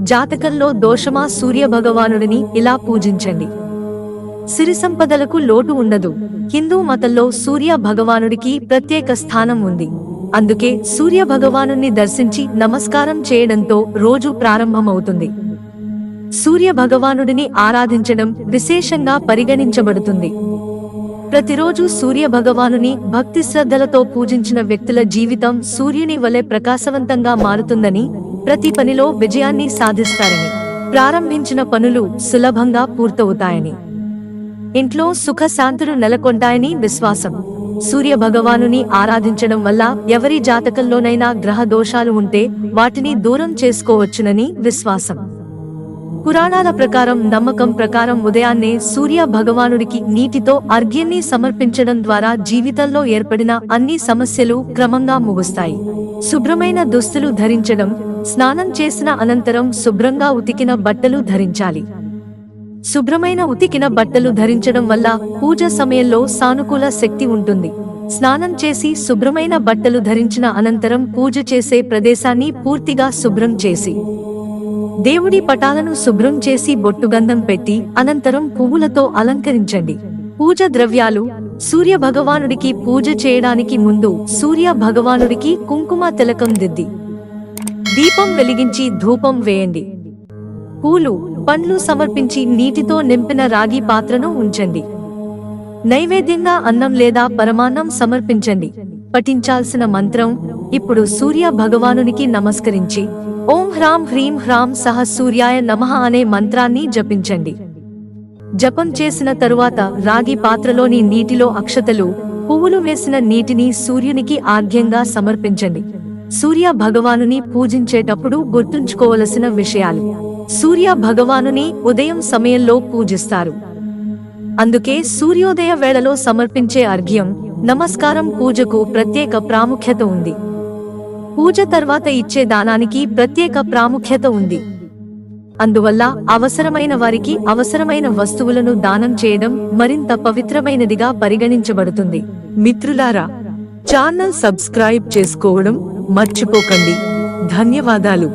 జాతకంలో దోషమా సూర్య భగవానుడిని ఇలా పూజించండి. సిరి సంపదలకు లోటు ఉండదు. హిందూ మతంలో సూర్య భగవానుడికి ప్రత్యేక స్థానం ఉంది. అందుకే సూర్య భగవానుణ్ణి దర్శించి నమస్కారం చేయడంతో రోజు ప్రారంభమవుతుంది. సూర్య భగవానుడిని ఆరాధించడం విశేషంగా పరిగణించబడుతుంది. ప్రతిరోజు సూర్య భగవానుని భక్తి శ్రద్ధలతో పూజించిన వ్యక్తుల జీవితం సూర్యుని వలె ప్రకాశవంతంగా మారుతుందని ప్రతి పనిలో విజయాన్ని సాధిస్తారని ప్రారంభించిన పనులు సులభంగా పూర్తవుతాయని. ఇంట్లో సుఖ శాంతులు నెలకొంటాయని విశ్వాసం. సూర్య భగవానుని ఆరాధించడం వల్ల ఎవరి జాతకంలోనైనా గ్రహ దోషాలు ఉంటే వాటిని దూరం చేసుకోవచ్చునని విశ్వాసం. పురాణాల ప్రకారం నమ్మకం ప్రకారం ఉదయాన్నే సూర్య భగవానుడికి నీటితో అర్ఘ్యాన్ని సమర్పించడం ద్వారా జీవితంలో ఏర్పడిన అన్ని సమస్యలు క్రమంగా ముగుస్తాయి. శుభ్రమైన దుస్తులు ధరించడం స్నానం చేసిన అనంతరం శుభ్రంగా ఉతికిన బట్టలు ధరించాలి. శుభ్రమైన ఉతికిన బట్టలు ధరించడం వల్ల పూజ సమయంలో సానుకూల శక్తి ఉంటుంది. స్నానం చేసి శుభ్రమైన బట్టలు ధరించిన అనంతరం పూజ చేసే ప్రదేశాన్ని పూర్తిగా శుభ్రం చేసి దేవుడి పటాలను శుభ్రం చేసి బొట్టుగంధం పెట్టి అనంతరం పువ్వులతో అలంకరించండి. పూజ ద్రవ్యాలు సూర్య భగవానుడికి పూజ చేయడానికి ముందు సూర్య భగవానుడికి కుంకుమ తిలకం దిద్ది. దీపం వెలిగించి ధూపం వేయండి. పూలు పండ్లు సమర్పించి నీటితో నింపిన రాగి పాత్రను ఉంచండి. నైవేద్యంగా అన్నం లేదా పరమాన్నం సమర్పించండి. పఠించాల్సిన మంత్రం ఇప్పుడు సూర్య భగవానునికి నమస్కరించి ఓం హ్రాం హ్రీం హ్రాం సహ సూర్యాయ నమః అనే మంత్రాన్ని జపించండి. జపం చేసిన తరువాత రాగి పాత్రలోని నీటిలో అక్షతలు పువ్వులు వేసిన నీటిని సూర్యునికి ఆర్ఘ్యంగా సమర్పించండి. సూర్య భగవానుని పూజించేటప్పుడు గుర్తుంచుకోవలసిన విషయాలు. సూర్య భగవానుని ఉదయం సమయంలో పూజిస్తారు. అందుకే సూర్యోదయ వేళలో సమర్పించే అర్ఘ్యం నమస్కారం పూజకు ప్రత్యేక ప్రాముఖ్యత ఉంది. పూజ తర్వాత ఇచ్చే దానానికి ప్రత్యేక ప్రాముఖ్యత ఉంది. అందువల్ల అవసరమైన వారికి అవసరమైన వస్తువులను దానం చేయడం మరింత పవిత్రమైనదిగా పరిగణించబడుతుంది. మిత్రులారా ఛానల్ సబ్స్క్రైబ్ చేసుకోవడం మర్చిపోకండి. ధన్యవాదాలు.